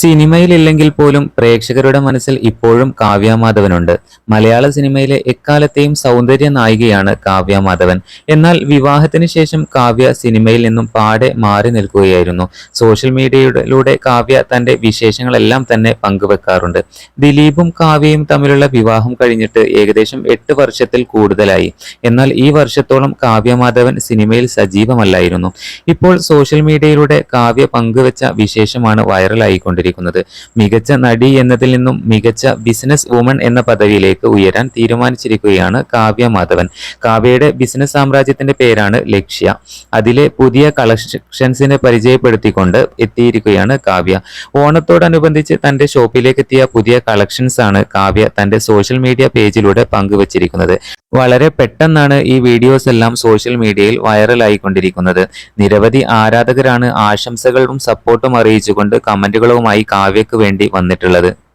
സിനിമയിലില്ലെങ്കിൽ പോലും പ്രേക്ഷകരുടെ മനസ്സിൽ ഇപ്പോഴും കാവ്യ മാധവനുണ്ട് മലയാള സിനിമയിലെ എക്കാലത്തെയും സൗന്ദര്യ നായികയാണ് കാവ്യ മാധവൻ. എന്നാൽ വിവാഹത്തിന് ശേഷം കാവ്യ സിനിമയിൽ നിന്നും പാടെ മാറി നിൽക്കുകയായിരുന്നു. സോഷ്യൽ മീഡിയയിലൂടെ കാവ്യ തന്റെ വിശേഷങ്ങളെല്ലാം തന്നെ പങ്കുവെക്കാറുണ്ട്. ദിലീപും കാവ്യയും തമ്മിലുള്ള വിവാഹം കഴിഞ്ഞിട്ട് ഏകദേശം എട്ട് വർഷത്തിൽ കൂടുതലായി. എന്നാൽ ഈ വർഷത്തോളം കാവ്യമാധവൻ സിനിമയിൽ സജീവമല്ലായിരുന്നു. ഇപ്പോൾ സോഷ്യൽ മീഡിയയിലൂടെ കാവ്യ പങ്കുവെച്ച വിശേഷമാണ് വൈറലായിക്കൊണ്ടിരിക്കുന്നത്. മികച്ച നടി എന്നതിൽ നിന്നും മികച്ച ബിസിനസ് വുമൺ എന്ന പദവിയിലേക്ക് ഉയരാൻ തീരുമാനിച്ചിരിക്കുകയാണ് കാവ്യ മാധവൻ. കാവ്യയുടെ ബിസിനസ് സാമ്രാജ്യത്തിന്റെ പേരാണ് ലക്ഷ്യ. അതിലെ പുതിയ കളക്ഷൻസിനെ പരിചയപ്പെടുത്തിക്കൊണ്ട് എത്തിയിരിക്കുകയാണ് കാവ്യ. ഓണത്തോടനുബന്ധിച്ച് തന്റെ ഷോപ്പിലേക്ക് എത്തിയ പുതിയ കളക്ഷൻസ് ആണ് കാവ്യ തന്റെ സോഷ്യൽ മീഡിയ പേജിലൂടെ പങ്കുവച്ചിരിക്കുന്നത്. വളരെ പെട്ടെന്നാണ് ഈ വീഡിയോസ് എല്ലാം സോഷ്യൽ മീഡിയയിൽ വൈറലായിക്കൊണ്ടിരിക്കുന്നത് നിരവധി ആരാധകരാണ് ആശംസകളും സപ്പോർട്ടും അറിയിച്ചുകൊണ്ട് കമന്റുകളുമായി കാവ്യക്ക് വേണ്ടി വന്നിട്ടുള്ളത്.